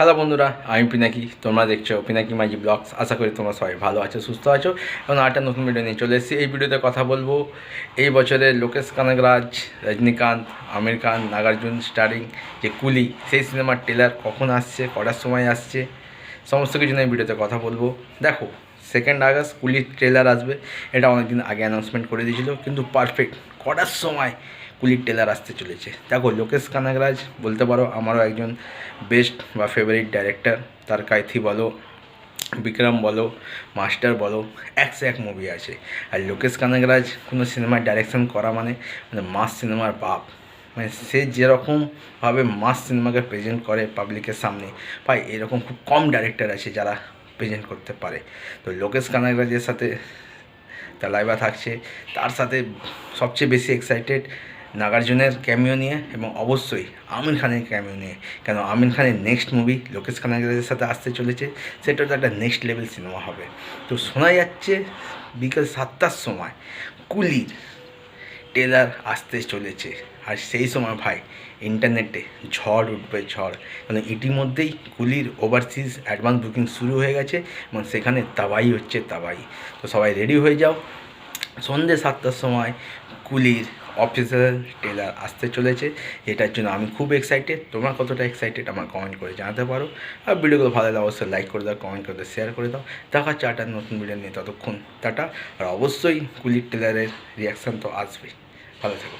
Hello বন্ধুরা, আমি পিনাকি। তোমরা দেখছ পিনাকি মাঝি ব্লগস। আশা করি তোমরা সবাই ভালো আছো, সুস্থ আছো এবং আরেকটা নতুন ভিডিও নিয়ে চলে এসেছি। এই ভিডিওতে কথা বলব এই বছরের লোকেশ কানকরাজ, রজনীকান্ত, আমির খান, নাগার্জুন স্টারিং যে কুলি, সেই সিনেমার ট্রেলার কখন আসছে, কটার সময় আসছে সমস্ত কিছু নিয়ে ভিডিওতে কথা বলব। দেখো সেকেন্ড আগস্ট কুলির ট্রেলার আসবে। এটা অনেকদিন আগে অ্যানাউন্সমেন্ট করে দিয়েছিল, কিন্তু পারফেক্ট কটার সময় কুলির টেলার আসতে চলেছে। দেখো, লোকেশ কানাগরাজ বলতে পারো, আমারও একজন বেস্ট বা ফেভারিট ডাইরেক্টর তার কাইথি বলো, বিক্রম বলো, মাস্টার বলো একশো এক মুভি আছে। আর লোকেশ কানাগরাজ কোনো সিনেমার ডাইরেকশন করা মানে মানে মাস সিনেমার বাপ। মানে সে যেরকমভাবে মাস সিনেমাকে প্রেজেন্ট করে পাবলিকের সামনে, ভাই এরকম খুব কম ডাইরেক্টর আছে যারা প্রেজেন্ট করতে পারে। তো লোকেশ কানাগরাজের সাথে তার লাইভা থাকছে, তার সাথে সবচেয়ে বেশি এক্সাইটেড নাগার্জুনের ক্যামিও নিয়ে এবং অবশ্যই আমির খানের ক্যামিও নিয়ে। কেন আমির খানের নেক্সট মুভি লোকেশ কানাগরাজের সাথে আসতে চলেছে সেটা তো একটা নেক্সট লেভেল সিনেমা হবে। তো শোনা যাচ্ছে বিকেল সাতটার সময় কুলির টেলার আসতে চলেছে। আর সেই সময় ভাই, ইন্টারনেটে ঝড় উঠবে ঝড়। কারণ ইতিমধ্যেই গুলির ওভারসিজ অ্যাডভান্স বুকিং শুরু হয়ে গেছে এবং সেখানে তাবাই হচ্ছে তাবাই। তো সবাই রেডি হয়ে যাও। সন্ধ্যে সাতটার সময় কুলির অফিসিয়াল টেলার আসতে চলেছে। এটার জন্য আমি খুব এক্সাইটেড তোমরা কতটা এক্সাইটেড আমার কমেন্ট করে জানাতে পারো। আর ভিডিওগুলো ভালো লাগলে অবশ্যই লাইক করে দাও কমেন্ট করে দাও শেয়ার করে দাও। দেখা চাটা নতুন ভিডিও নিয়ে ততক্ষণ টাটা। আর অবশ্যই কুলির টেলারের রিয়াকশান তো আসবে ভালো থেকো।